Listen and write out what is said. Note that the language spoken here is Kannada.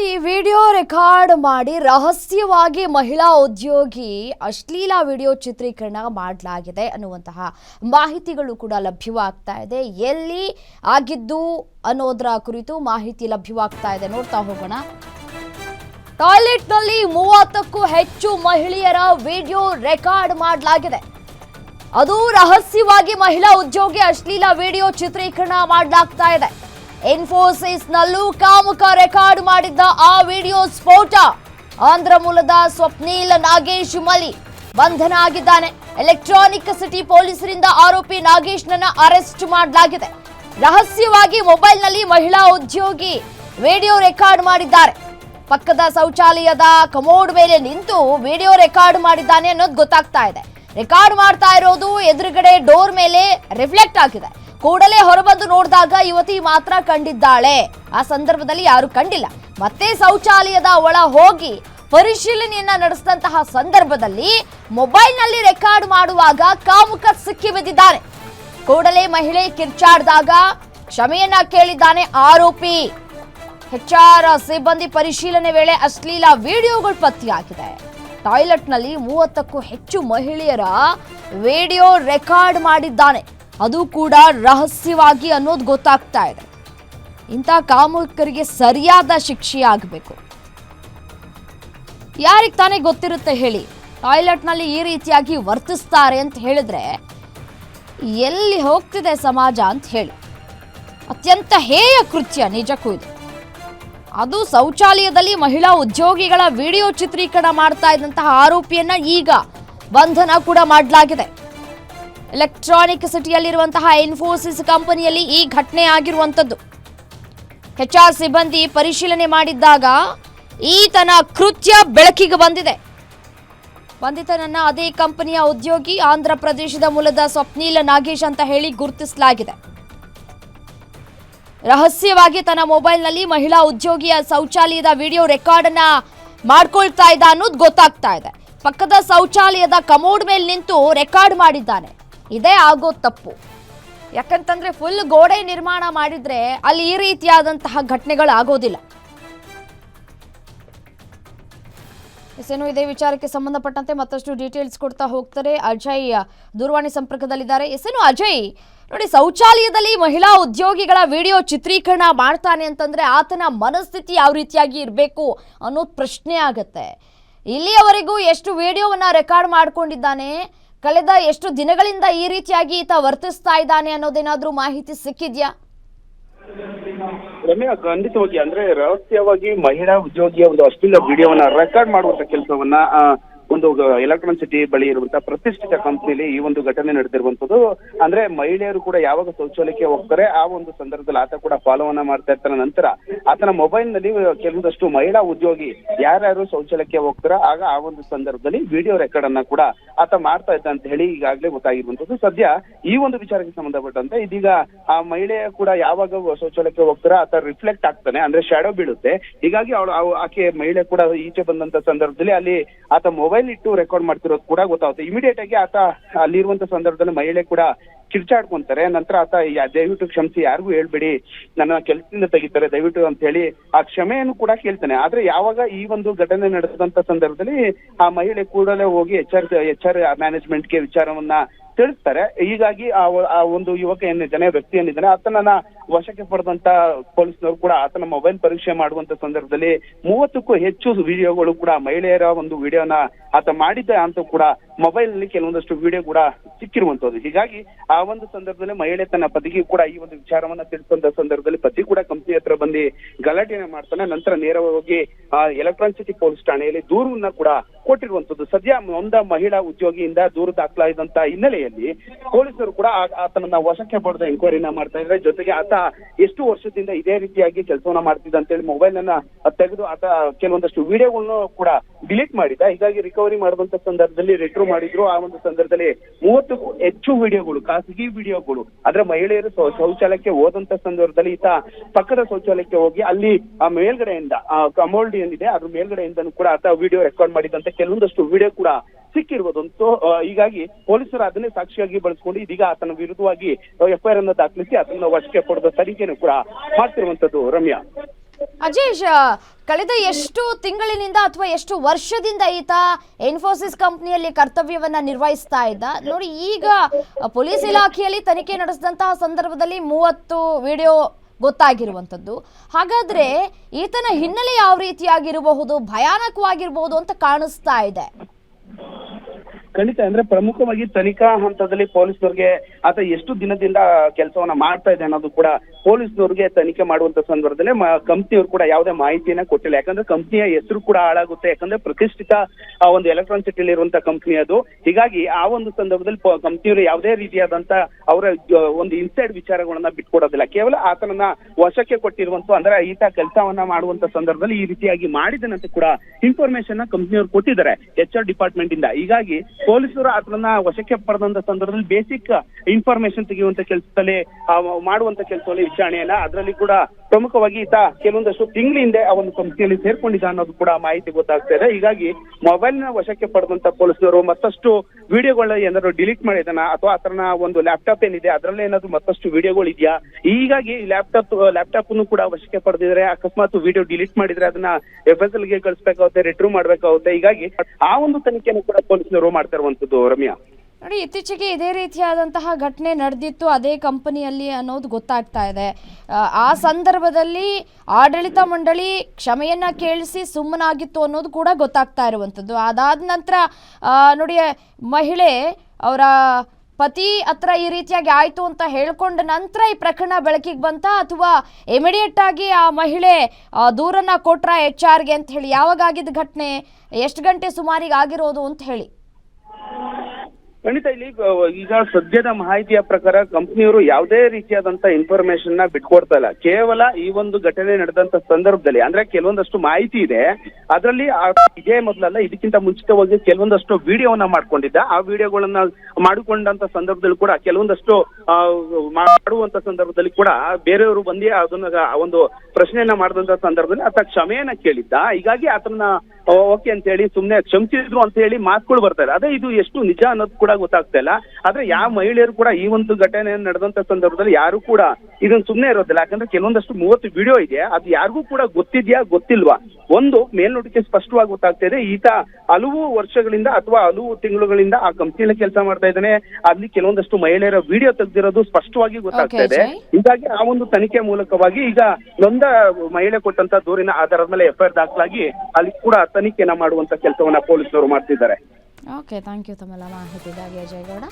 ಈ ವಿಡಿಯೋ ರೆಕಾರ್ಡ್ ಮಾಡಿ ರಹಸ್ಯವಾಗಿ ಮಹಿಳಾ ಉದ್ಯೋಗಿ ಅಶ್ಲೀಲ ವಿಡಿಯೋ ಚಿತ್ರೀಕರಣ ಮಾಡಲಾಗಿದೆ ಅನ್ನುವಂತಹ ಮಾಹಿತಿಗಳು ಕೂಡ ಲಭ್ಯವಾಗ್ತಾ ಇದೆ. ಎಲ್ಲಿ ಆಗಿದ್ದು ಅನ್ನೋದರ ಕುರಿತು ಮಾಹಿತಿ ಲಭ್ಯವಾಗ್ತಾ ಇದೆ. ನೋಡ್ತಾ ಹೋಗೋಣ. ಟಾಯ್ಲೆಟ್ನಲ್ಲಿ ಮೂವತ್ತಕ್ಕೂ ಹೆಚ್ಚು ಮಹಿಳೆಯರ ವಿಡಿಯೋ ರೆಕಾರ್ಡ್ ಮಾಡಲಾಗಿದೆ. ಅದು ರಹಸ್ಯವಾಗಿ ಮಹಿಳಾ ಉದ್ಯೋಗಿ ಅಶ್ಲೀಲ ವಿಡಿಯೋ ಚಿತ್ರೀಕರಣ ಮಾಡಲಾಗ್ತಾ ಇದೆ. ಇನ್ಫೋಸಿಸ್ ನಲ್ಲೂ ಕಾಮುಕ ರೆಕಾರ್ಡ್ ಮಾಡಿದ್ದ ಆ ವಿಡಿಯೋ ಸ್ಫೋಟ. ಆಂಧ್ರ ಮೂಲದ ಸ್ವಪ್ನೀಲ್ ನಾಗೇಶ್ ಮಲಿ ಬಂಧನ ಆಗಿದ್ದಾನೆ ಎಲೆಕ್ಟ್ರಾನಿಕ್ ಸಿಟಿ ಪೊಲೀಸರಿಂದ ಆರೋಪಿ ನಾಗೇಶ್ನನ್ನ ಅರೆಸ್ಟ್ ಮಾಡಲಾಗಿದೆ. ರಹಸ್ಯವಾಗಿ ಮೊಬೈಲ್ನಲ್ಲಿ ಮಹಿಳಾ ಉದ್ಯೋಗಿ ವಿಡಿಯೋ ರೆಕಾರ್ಡ್ ಮಾಡಿದ್ದಾರೆ. ಪಕ್ಕದ ಶೌಚಾಲಯದ ಕಮೋಡ್ ಮೇಲೆ ನಿಂತು ವಿಡಿಯೋ ರೆಕಾರ್ಡ್ ಮಾಡಿದ್ದಾನೆ ಅನ್ನೋದು ಗೊತ್ತಾಗ್ತಾ ಇದೆ. ರೆಕಾರ್ಡ್ ಮಾಡ್ತಾ ಇರೋದು ಎದುರುಗಡೆ ಡೋರ್ ಮೇಲೆ ರಿಫ್ಲೆಕ್ಟ್ ಆಗಿದೆ. ಕೂಡಲೇ ಹೊರಬಂದು ನೋಡಿದಾಗ ಯುವತಿ ಮಾತ್ರ ಕಂಡಿದ್ದಾಳೆ. ಆ ಸಂದರ್ಭದಲ್ಲಿ ಯಾರು ಕಂಡಿಲ್ಲ. ಮತ್ತೆ ಶೌಚಾಲಯದ ಒಳ ಹೋಗಿ ಪರಿಶೀಲನೆಯನ್ನ ನಡೆಸಿದಂತಹ ಸಂದರ್ಭದಲ್ಲಿ ಮೊಬೈಲ್ನಲ್ಲಿ ರೆಕಾರ್ಡ್ ಮಾಡುವಾಗ ಕಾಮುಕ ಸಿಕ್ಕಿ ಬಿದ್ದಿದ್ದಾನೆ. ಕೂಡಲೇ ಮಹಿಳೆ ಕಿರ್ಚಾಡ್ದಾಗ ಕ್ಷಮೆಯನ್ನ ಕೇಳಿದ್ದಾನೆ ಆರೋಪಿ. ಹೆಚ್ಚಾರ ಸಿಬ್ಬಂದಿ ಪರಿಶೀಲನೆ ವೇಳೆ ಅಶ್ಲೀಲ ವಿಡಿಯೋಗಳು ಪತ್ತೆಯಾಗಿದೆ. ಟಾಯ್ಲೆಟ್ನಲ್ಲಿ ಮೂವತ್ತಕ್ಕೂ ಹೆಚ್ಚು ಮಹಿಳೆಯರ ವಿಡಿಯೋ ರೆಕಾರ್ಡ್ ಮಾಡಿದ್ದಾನೆ. ಅದು ಕೂಡ ರಹಸ್ಯವಾಗಿ ಅನ್ನೋದು ಗೊತ್ತಾಗ್ತಾ ಇದೆ. ಇಂಥ ಕಾಮುಕರಿಗೆ ಸರಿಯಾದ ಶಿಕ್ಷೆ ಆಗಬೇಕು. ಯಾರಿಗೆ ತಾನೇ ಗೊತ್ತಿರುತ್ತೆ ಹೇಳಿ, ಟಾಯ್ಲೆಟ್ನಲ್ಲಿ ಈ ರೀತಿಯಾಗಿ ವರ್ತಿಸ್ತಾರೆ ಅಂತ ಹೇಳಿದ್ರೆ, ಎಲ್ಲಿ ಹೋಗ್ತಿದೆ ಸಮಾಜ ಅಂತ ಹೇಳಿ. ಅತ್ಯಂತ ಹೇಯ ಕೃತ್ಯ, ನಿಜಕ್ಕೂ ಇದು. ಅದು ಶೌಚಾಲಯದಲ್ಲಿ ಮಹಿಳಾ ಉದ್ಯೋಗಿಗಳ ವಿಡಿಯೋ ಚಿತ್ರೀಕರಣ ಮಾಡ್ತಾ ಇದ್ದಂತಹ ಆರೋಪಿಯನ್ನ ಈಗ ಬಂಧನ ಕೂಡ ಮಾಡಲಾಗಿದೆ. ಎಲೆಕ್ಟ್ರಾನಿಕ್ ಸಿಟಿಯಲ್ಲಿರುವಂತಹ ಇನ್ಫೋಸಿಸ್ ಕಂಪನಿಯಲ್ಲಿ ಈ ಘಟನೆ ಆಗಿರುವಂಥದ್ದು. ಹೆಚ್ಆರ್ ಸಿಬ್ಬಂದಿ ಪರಿಶೀಲನೆ ಮಾಡಿದ್ದಾಗ ಈತನ ಕೃತ್ಯ ಬೆಳಕಿಗೆ ಬಂದಿದೆ. ಬಂಧಿತನನ್ನ ಅದೇ ಕಂಪನಿಯ ಉದ್ಯೋಗಿ ಆಂಧ್ರ ಪ್ರದೇಶದ ಮೂಲದ ಸ್ವಪ್ನೀಲ ನಾಗೇಶ್ ಅಂತ ಹೇಳಿ ಗುರುತಿಸಲಾಗಿದೆ. ರಹಸ್ಯವಾಗಿ ತನ್ನ ಮೊಬೈಲ್ನಲ್ಲಿ ಮಹಿಳಾ ಉದ್ಯೋಗಿಯ ಶೌಚಾಲಯದ ವಿಡಿಯೋ ರೆಕಾರ್ಡ್ ಅನ್ನ ಮಾಡ್ಕೊಳ್ತಾ ಇದ್ದ ಅನ್ನೋದು ಗೊತ್ತಾಗ್ತಾ ಇದೆ. ಪಕ್ಕದ ಶೌಚಾಲಯದ ಕಮೋಡ್ ಮೇಲೆ ನಿಂತು ರೆಕಾರ್ಡ್ ಮಾಡಿದ್ದಾನೆ. ಇದೇ ಆಗೋ ತಪ್ಪು. ಯಾಕಂತಂದ್ರೆ ಫುಲ್ ಗೋಡೆ ನಿರ್ಮಾಣ ಮಾಡಿದ್ರೆ ಅಲ್ಲಿ ಈ ರೀತಿಯಾದಂತಹ ಘಟನೆಗಳು ಆಗೋದಿಲ್ಲ ಏನು ಇದೇ ವಿಚಾರಕ್ಕೆ ಸಂಬಂಧಪಟ್ಟಂತೆ ಮತ್ತಷ್ಟು ಡೀಟೇಲ್ಸ್ ಕೊಡ್ತಾ ಹೋಗ್ತಾರೆ. ಅಜಯ್ ದೂರವಾಣಿ ಸಂಪರ್ಕದಲ್ಲಿದ್ದಾರೆ. ಎಸ್ಎನು ಅಜಯ್, ನೋಡಿ ಶೌಚಾಲಯದಲ್ಲಿ ಮಹಿಳಾ ಉದ್ಯೋಗಿಗಳ ವಿಡಿಯೋ ಚಿತ್ರೀಕರಣ ಮಾಡ್ತಾನೆ ಅಂತಂದ್ರೆ ಆತನ ಮನಸ್ಥಿತಿ ಯಾವ ರೀತಿಯಾಗಿ ಇರಬೇಕು ಅನ್ನೋದು ಪ್ರಶ್ನೆ ಆಗತ್ತೆ. ಇಲ್ಲಿಯವರೆಗೂ ಎಷ್ಟು ವಿಡಿಯೋವನ್ನ ರೆಕಾರ್ಡ್ ಮಾಡ್ಕೊಂಡಿದ್ದಾನೆ? ಕಳೆದ ಎಷ್ಟು ದಿನಗಳಿಂದ ಈ ರೀತಿಯಾಗಿ ಈತ ವರ್ತಿಸ್ತಾ ಇದ್ದಾನೆ ಅನ್ನೋದೇನಾದ್ರೂ ಮಾಹಿತಿ ಸಿಕ್ಕಿದ್ಯಾ? ರಮ್ಯಾ, ಖಂಡಿತವಾಗಿ. ಅಂದ್ರೆ ರಹಸ್ಯವಾಗಿ ಮಹಿಳಾ ಉದ್ಯೋಗಿಯ ಒಂದು ಅಶ್ಲೀಲ ವಿಡಿಯೋವನ್ನ ರೆಕಾರ್ಡ್ ಮಾಡುವಂತ ಕೆಲಸವನ್ನ ಒಂದು ಎಲೆಕ್ಟ್ರಾನ್ ಸಿಟಿ ಬಳಿ ಇರುವಂತಹ ಪ್ರತಿಷ್ಠಿತ ಕಂಪನಿಲಿ ಈ ಒಂದು ಘಟನೆ ನಡೆದಿರುವಂತದ್ದು. ಅಂದ್ರೆ ಮಹಿಳೆಯರು ಕೂಡ ಯಾವಾಗ ಶೌಚಾಲಯಕ್ಕೆ ಹೋಗ್ತಾರೆ, ಆ ಒಂದು ಸಂದರ್ಭದಲ್ಲಿ ಆತ ಕೂಡ ಫಾಲೋವನ್ನ ಮಾಡ್ತಾ ಇರ್ತಾನೆ. ನಂತರ ಆತನ ಮೊಬೈಲ್ನಲ್ಲಿ ಕೆಲವೊಂದಷ್ಟು ಮಹಿಳಾ ಉದ್ಯೋಗಿ ಯಾರ್ಯಾರು ಶೌಚಾಲಯಕ್ಕೆ ಹೋಗ್ತಾರ, ಆಗ ಆ ಒಂದು ಸಂದರ್ಭದಲ್ಲಿ ವಿಡಿಯೋ ರೆಕಾರ್ಡ್ ಅನ್ನ ಕೂಡ ಆತ ಮಾಡ್ತಾ ಇದ್ದ ಅಂತ ಹೇಳಿ ಈಗಾಗಲೇ ಗೊತ್ತಾಗಿರುವಂತದ್ದು. ಸದ್ಯ ಈ ಒಂದು ವಿಚಾರಕ್ಕೆ ಸಂಬಂಧಪಟ್ಟಂತೆ ಇದೀಗ ಆ ಮಹಿಳೆ ಕೂಡ ಯಾವಾಗ ಶೌಚಾಲಯಕ್ಕೆ ಹೋಗ್ತಾರ ಆತ ರಿಫ್ಲೆಕ್ಟ್ ಆಗ್ತಾನೆ, ಅಂದ್ರೆ ಶ್ಯಾಡೋ ಬೀಳುತ್ತೆ. ಹೀಗಾಗಿ ಅವಳು ಆಕೆ ಮಹಿಳೆ ಕೂಡ ಈಚೆ ಬಂದಂತ ಸಂದರ್ಭದಲ್ಲಿ ಅಲ್ಲಿ ಆತ ಮೊಬೈಲ್ ಇಟ್ಟು ರೆಕಾರ್ಡ್ ಮಾಡ್ತಿರೋದು ಕೂಡ ಗೊತ್ತಾಗುತ್ತೆ. ಇಮಿಡಿಯೇಟ್ ಆಗಿ ಆತ ಅಲ್ಲಿರುವಂತ ಸಂದರ್ಭದಲ್ಲಿ ಮಹಿಳೆ ಕೂಡ ಕಿರ್ಚಾಡ್ಕೊಂತಾರೆ. ನಂತರ ಆತ ದಯವಿಟ್ಟು ಕ್ಷಮಿಸಿ, ಯಾರಿಗೂ ಹೇಳ್ಬೇಡಿ. ನನ್ನ ಕೆಲಸದಿಂದ ತೆಗಿತಾರೆ, ದಯವಿಟ್ಟು ಅಂತ ಹೇಳಿ ಆ ಕ್ಷಮೆಯನ್ನು ಕೂಡ ಕೇಳ್ತಾನೆ. ಆದ್ರೆ ಯಾವಾಗ ಈ ಒಂದು ಘಟನೆ ನಡೆದಂತ ಸಂದರ್ಭದಲ್ಲಿ ಆ ಮಹಿಳೆ ಕೂಡಲೇ ಹೋಗಿ ಎಚ್ ಆರ್ ಎಚ್ ಆರ್ ಮ್ಯಾನೇಜ್ಮೆಂಟ್ಗೆ ವಿಚಾರವನ್ನ ತಿಳಿಸ್ತಾರೆ ಹೀಗಾಗಿ ಆ ಒಂದು ಯುವಕ ಏನಿದ್ದಾನೆ ವ್ಯಕ್ತಿ ಏನಿದ್ದಾನೆ ಆತನನ್ನ ವಶಕ್ಕೆ ಪಡೆದಂತ ಪೊಲೀಸ್ನವರು ಕೂಡ ಆತನ ಮೊಬೈಲ್ ಪರೀಕ್ಷೆ ಮಾಡುವಂತ ಸಂದರ್ಭದಲ್ಲಿ ಮೂವತ್ತಕ್ಕೂ ಹೆಚ್ಚು ವಿಡಿಯೋಗಳು ಕೂಡ ಮಹಿಳೆಯರ ಒಂದು ವಿಡಿಯೋನ ಆತ ಮಾಡಿದ್ದ ಅಂತ ಕೂಡ ಮೊಬೈಲ್ನಲ್ಲಿ ಕೆಲವೊಂದಷ್ಟು ವಿಡಿಯೋ ಕೂಡ ಸಿಕ್ಕಿರುವಂತದ್ದು. ಹೀಗಾಗಿ ಆ ಒಂದು ಸಂದರ್ಭದಲ್ಲಿ ಮಹಿಳೆ ತನ್ನ ಪತಿಗೆ ಕೂಡ ಈ ಒಂದು ವಿಚಾರವನ್ನ ತಿಳಿಸುವಂತ ಸಂದರ್ಭದಲ್ಲಿ ಪತಿ ಕೂಡ ಕಂಪನಿ ಹತ್ರ ಬಂದು ಗಲಾಟೆಯನ್ನ ಮಾಡ್ತಾನೆ. ನಂತರ ನೇರವಾಗಿ ಎಲೆಕ್ಟ್ರಾನಿಕ್ ಸಿಟಿ ಪೊಲೀಸ್ ಠಾಣೆಯಲ್ಲಿ ದೂರನ್ನ ಕೂಡ ಕೊಟ್ಟಿರುವಂತದ್ದು. ಸದ್ಯ ಒಂದ ಮಹಿಳಾ ಉದ್ಯೋಗಿಯಿಂದ ದೂರು ದಾಖಲಾದಂತ ಹಿನ್ನೆಲೆಯಲ್ಲಿ ಪೊಲೀಸರು ಕೂಡ ಆತನನ್ನ ವಶಕ್ಕೆ ಪಡೆದ ಎಂಕ್ವೈರಿನ ಮಾಡ್ತಾ ಇದ್ದಾರೆ. ಜೊತೆಗೆ ಆತ ಎಷ್ಟು ವರ್ಷದಿಂದ ಇದೇ ರೀತಿಯಾಗಿ ಕೆಲಸವನ್ನ ಮಾಡ್ತಿದ್ದ ಅಂತೇಳಿ ಮೊಬೈಲ್ ಅನ್ನ ತೆಗೆದು ಆತ ಕೆಲವೊಂದಷ್ಟು ವಿಡಿಯೋಗಳನ್ನು ಕೂಡ ಡಿಲೀಟ್ ಮಾಡಿದ. ಹೀಗಾಗಿ ರಿಕವರಿ ಮಾಡುವಂತ ಸಂದರ್ಭದಲ್ಲಿ ರಿಟ್ರೂ ಮಾಡಿದ್ರು ಆ ಒಂದು ಸಂದರ್ಭದಲ್ಲಿ ಮೂವತ್ತಕ್ಕೂ ಹೆಚ್ಚು ವಿಡಿಯೋಗಳು, ಖಾಸಗಿ ವಿಡಿಯೋಗಳು. ಅಂದ್ರೆ ಮಹಿಳೆಯರು ಶೌಚಾಲಯಕ್ಕೆ ಹೋದಂತ ಸಂದರ್ಭದಲ್ಲಿ ಈತ ಪಕ್ಕದ ಶೌಚಾಲಯಕ್ಕೆ ಹೋಗಿ ಅಲ್ಲಿ ಆ ಮೇಲ್ಗಡೆಯಿಂದ, ಆ ಕಮೋಲ್ಡ್ ಏನಿದೆ ಅದ್ರ ಮೇಲ್ಗಡೆಯಿಂದ ಕೂಡ ಆತ ವಿಡಿಯೋ ರೆಕಾರ್ಡ್ ಮಾಡಿದಂತ ಕೆಲವೊಂದಷ್ಟು ವಿಡಿಯೋ ಕೂಡ ಸಿಕ್ಕಿರ್ಬೋದು. ಅಂತೂ ಹೀಗಾಗಿ ಪೊಲೀಸರು ಅದನ್ನೇ ಸಾಕ್ಷಿಯಾಗಿ ಬಳಸ್ಕೊಂಡು ಇದೀಗ ಆತನ ವಿರುದ್ಧವಾಗಿ ಎಫ್ಐಆರ್ ಅನ್ನು ದಾಖಲಿಸಿ ಅದನ್ನ ವಶಕ್ಕೆ ಪಡೆದ ತನಿಖೆಯನ್ನು ಕೂಡ ಮಾಡ್ತಿರುವಂತದ್ದು ರಮ್ಯಾ. ಅಜೇಶ್ ಕಳೆದ ಎಷ್ಟು ತಿಂಗಳಿನಿಂದ ಅಥವಾ ಎಷ್ಟು ವರ್ಷದಿಂದ ಈತ ಇನ್ಫೋಸಿಸ್ ಕಂಪ್ನಿಯಲ್ಲಿ ಕರ್ತವ್ಯವನ್ನ ನಿರ್ವಹಿಸ್ತಾ ಇದ್ದ? ನೋಡಿ, ಈಗ ಪೊಲೀಸ್ ಇಲಾಖೆಯಲ್ಲಿ ತನಿಖೆ ನಡೆಸಿದಂತಹ ಸಂದರ್ಭದಲ್ಲಿ ಮೂವತ್ತು ವಿಡಿಯೋ ಗೊತ್ತಾಗಿರುವಂಥದ್ದು. ಹಾಗಾದ್ರೆ ಈತನ ಹಿನ್ನೆಲೆ ಯಾವ ರೀತಿಯಾಗಿರಬಹುದು, ಭಯಾನಕವಾಗಿರಬಹುದು ಅಂತ ಕಾಣಿಸ್ತಾ ಇದೆ. ಖಂಡಿತ, ಅಂದ್ರೆ ಪ್ರಮುಖವಾಗಿ ತನಿಖಾ ಹಂತದಲ್ಲಿ ಪೊಲೀಸ್ನವ್ರಿಗೆ ಆತ ಎಷ್ಟು ದಿನದಿಂದ ಕೆಲಸವನ್ನ ಮಾಡ್ತಾ ಇದೆ ಅನ್ನೋದು ಕೂಡ ಪೊಲೀಸ್ನವ್ರಿಗೆ ತನಿಖೆ ಮಾಡುವಂತ ಸಂದರ್ಭದಲ್ಲಿ ಕಂಪ್ನಿಯವ್ರು ಕೂಡ ಯಾವುದೇ ಮಾಹಿತಿಯನ್ನ ಕೊಟ್ಟಿಲ್ಲ. ಯಾಕಂದ್ರೆ ಕಂಪ್ನಿಯ ಹೆಸರು ಕೂಡ ಹಾಳಾಗುತ್ತೆ. ಯಾಕಂದ್ರೆ ಪ್ರತಿಷ್ಠಿತ ಒಂದು ಎಲೆಕ್ಟ್ರಾನ್ ಸಿಟಿಲಿ ಇರುವಂತ ಕಂಪ್ನಿ ಅದು. ಹೀಗಾಗಿ ಆ ಒಂದು ಸಂದರ್ಭದಲ್ಲಿ ಕಂಪ್ನಿಯವರು ಯಾವುದೇ ರೀತಿಯಾದಂತ ಅವರ ಒಂದು ಇನ್ಸೈಡ್ ವಿಚಾರಗಳನ್ನ ಬಿಟ್ಕೊಡೋದಿಲ್ಲ. ಕೇವಲ ಆತನನ್ನ ವಶಕ್ಕೆ ಕೊಟ್ಟಿರುವಂತ, ಅಂದ್ರೆ ಈತ ಕೆಲಸವನ್ನ ಮಾಡುವಂತ ಸಂದರ್ಭದಲ್ಲಿ ಈ ರೀತಿಯಾಗಿ ಮಾಡಿದನಂತ ಕೂಡ ಇನ್ಫಾರ್ಮೇಶನ್ ಕಂಪ್ನಿಯವರು ಕೊಟ್ಟಿದ್ದಾರೆ. ಎಚ್ ಆರ್ ಡಿಪಾರ್ಟ್ಮೆಂಟ್ ಇಂದ. ಹೀಗಾಗಿ ಪೊಲೀಸರು ಆತನನ್ನ ವಶಕ್ಕೆ ಪಡೆದಂತ ಸಂದರ್ಭದಲ್ಲಿ ಬೇಸಿಕ್ ಇನ್ಫಾರ್ಮೇಶನ್ ತೆಗೆಯುವಂತ ಕೆಲಸದಲ್ಲಿ ಮಾಡುವಂತ ಕೆಲಸದಲ್ಲಿ ವಿಚಾರಣೆಯನ್ನ ಅದರಲ್ಲಿ ಕೂಡ ಪ್ರಮುಖವಾಗಿ ಈತ ಕೆಲವೊಂದಷ್ಟು ತಿಂಗಳ ಹಿಂದೆ ಆ ಒಂದು ಸಂಸ್ಥೆಯಲ್ಲಿ ಸೇರ್ಕೊಂಡಿದ್ದ ಅನ್ನೋದು ಕೂಡ ಮಾಹಿತಿ ಗೊತ್ತಾಗ್ತಾ ಇದೆ. ಹೀಗಾಗಿ ಮೊಬೈಲ್ನ ವಶಕ್ಕೆ ಪಡೆದಂತ ಪೊಲೀಸರು ಮತ್ತಷ್ಟು ವಿಡಿಯೋಗಳನ್ನ ಏನಾದ್ರು ಡಿಲೀಟ್ ಮಾಡಿದಾನ? ಅಥವಾ ಆತನ ಒಂದು ಲ್ಯಾಪ್ಟಾಪ್ ಏನಿದೆ, ಅದರಲ್ಲೇ ಏನಾದ್ರು ಮತ್ತಷ್ಟು ವಿಡಿಯೋಗಳು ಇದೆಯಾ? ಹೀಗಾಗಿ ಲ್ಯಾಪ್ಟಾಪ್ ಲ್ಯಾಪ್ಟಾಪ್ ಕೂಡ ವಶಕ್ಕೆ ಪಡೆದಿದ್ರೆ, ಅಕಸ್ಮಾತ್ ವಿಡಿಯೋ ಡಿಲೀಟ್ ಮಾಡಿದ್ರೆ, ಅದನ್ನ ಎಫ್ ಎಸ್ ಎಲ್ಗೆ ಕಳಿಸ್ಬೇಕಾಗುತ್ತೆ ರಿಟ್ರೂ ಮಾಡ್ಬೇಕಾಗುತ್ತೆ. ಹೀಗಾಗಿ ಆ ಒಂದು ತನಿಖೆಯನ್ನು ಕೂಡ ಪೊಲೀಸರು ಇರುವಂತದ್ದು ರಮ್ಯಾ. ನೋಡಿ ಇತ್ತೀಚೆಗೆ ಇದೇ ರೀತಿಯಾದಂತಹ ಘಟನೆ ನಡೆದಿತ್ತು ಅದೇ ಕಂಪನಿಯಲ್ಲಿ ಅನ್ನೋದು ಗೊತ್ತಾಗ್ತಾ ಇದೆ. ಆ, ಸಂದರ್ಭದಲ್ಲಿ ಆಡಳಿತ ಮಂಡಳಿ ಕ್ಷಮೆಯನ್ನ ಕೇಳಿಸಿ ಸುಮ್ಮನಾಗಿತ್ತು ಅನ್ನೋದು ಕೂಡ ಗೊತ್ತಾಗ್ತಾ ಇರುವಂಥದ್ದು. ಅದಾದ ನಂತರ ನೋಡಿ ಮಹಿಳೆ ಅವರ ಪತಿ ಹತ್ರ ಈ ರೀತಿಯಾಗಿ ಆಯ್ತು ಅಂತ ಹೇಳ್ಕೊಂಡ ನಂತರ ಈ ಪ್ರಕರಣ ಬೆಳಕಿಗೆ ಬಂತ? ಅಥವಾ ಇಮಿಡಿಯೇಟ್ ಆಗಿ ಆ ಮಹಿಳೆ ದೂರನ್ನ ಕೊಟ್ರ ಎಚ್ ಆರ್ಗೆ ಅಂತ ಹೇಳಿ? ಯಾವಾಗ ಆಗಿದ್ದ ಘಟನೆ? ಎಷ್ಟು ಗಂಟೆ ಸುಮಾರಿಗೆ ಆಗಿರೋದು ಅಂತ ಹೇಳಿ. ಖಂಡಿತ ಇಲ್ಲಿ ಈಗ ಸದ್ಯದ ಮಾಹಿತಿಯ ಪ್ರಕಾರ ಕಂಪ್ನಿಯವರು ಯಾವುದೇ ರೀತಿಯಾದಂತ ಇನ್ಫಾರ್ಮೇಶನ್ನ ಬಿಟ್ಕೊಡ್ತಾ ಇಲ್ಲ. ಕೇವಲ ಈ ಒಂದು ಘಟನೆ ನಡೆದಂತ ಸಂದರ್ಭದಲ್ಲಿ, ಅಂದ್ರೆ ಕೆಲವೊಂದಷ್ಟು ಮಾಹಿತಿ ಇದೆ. ಅದರಲ್ಲಿ ಇದೇ ಮೊದಲಲ್ಲ, ಇದಕ್ಕಿಂತ ಮುಂಚಿತವಾಗಿ ಕೆಲವೊಂದಷ್ಟು ವಿಡಿಯೋವನ್ನ ಮಾಡ್ಕೊಂಡಿದ್ದ. ಆ ವಿಡಿಯೋಗಳನ್ನ ಮಾಡಿಕೊಂಡಂತ ಸಂದರ್ಭದಲ್ಲಿ ಕೂಡ, ಕೆಲವೊಂದಷ್ಟು ಮಾಡುವಂತ ಸಂದರ್ಭದಲ್ಲಿ ಕೂಡ ಬೇರೆಯವರು ಬಂದಿ ಅದನ್ನ ಒಂದು ಪ್ರಶ್ನೆಯನ್ನ ಮಾಡಿದಂತ ಸಂದರ್ಭದಲ್ಲಿ ಆತ ಕ್ಷಮೆಯನ್ನ ಕೇಳಿದ್ದ. ಹೀಗಾಗಿ ಆತನ ಓಕೆ ಅಂತ ಹೇಳಿ ಸುಮ್ನೆ ಕ್ಷಮಿಸಿದ್ರು ಅಂತ ಹೇಳಿ ಮಾತುಗಳು ಬರ್ತಾರೆ ಅದೇ ಇದು ಎಷ್ಟು ನಿಜ ಅನ್ನೋದು ಕೂಡ ಗೊತ್ತಾಗ್ತಾ ಇಲ್ಲ. ಆದ್ರೆ ಯಾವ ಮಹಿಳೆಯರು ಕೂಡ ಈ ಒಂದು ಘಟನೆ ನಡೆದಂತ ಸಂದರ್ಭದಲ್ಲಿ ಯಾರು ಕೂಡ ಇದನ್ನ ಸುಮ್ನೆ ಇರೋದಿಲ್ಲ. ಯಾಕಂದ್ರೆ ಕೆಲವೊಂದಷ್ಟು ಮೂವತ್ತು ವಿಡಿಯೋ ಇದೆ. ಅದು ಯಾರಿಗೂ ಕೂಡ ಗೊತ್ತಿದ್ಯಾ, ಗೊತ್ತಿಲ್ವಾ? ಒಂದು ಮೇಲ್ನೋಟಕ್ಕೆ ಸ್ಪಷ್ಟವಾಗಿ ಗೊತ್ತಾಗ್ತಾ ಇದೆ ಈತ ಹಲವು ವರ್ಷಗಳಿಂದ ಅಥವಾ ಹಲವು ತಿಂಗಳುಗಳಿಂದ ಆ ಕಂಪ್ನಿಯಲ್ಲಿ ಕೆಲಸ ಮಾಡ್ತಾ ಇದ್ದಾನೆ. ಅಲ್ಲಿ ಕೆಲವೊಂದಷ್ಟು ಮಹಿಳೆಯರ ವಿಡಿಯೋ ತೆಗೆದಿರೋದು ಸ್ಪಷ್ಟವಾಗಿ ಗೊತ್ತಾಗ್ತಾ ಇದೆ. ಹೀಗಾಗಿ ಆ ಒಂದು ತನಿಖೆ ಮೂಲಕವಾಗಿ ಈಗ ನೊಂದ ಮಹಿಳೆ ಕೊಟ್ಟಂತ ದೂರಿನ ಆಧಾರದ ಮೇಲೆ ಎಫ್ಐಆರ್ ದಾಖಲಾಗಿ ಅಲ್ಲಿ ಕೂಡ ತನಿಖೆನ ಮಾಡುವಂತ ಕೆಲಸವನ್ನ ಪೊಲೀಸರು ಮಾಡ್ತಿದ್ದಾರೆ. ಓಕೆ ಥ್ಯಾಂಕ್ ಯು ತಮ್ಮೆಲ್ಲ ಮಾಹಿತಿಗಾಗಿ ಅಜಯ್ ಗೌಡ.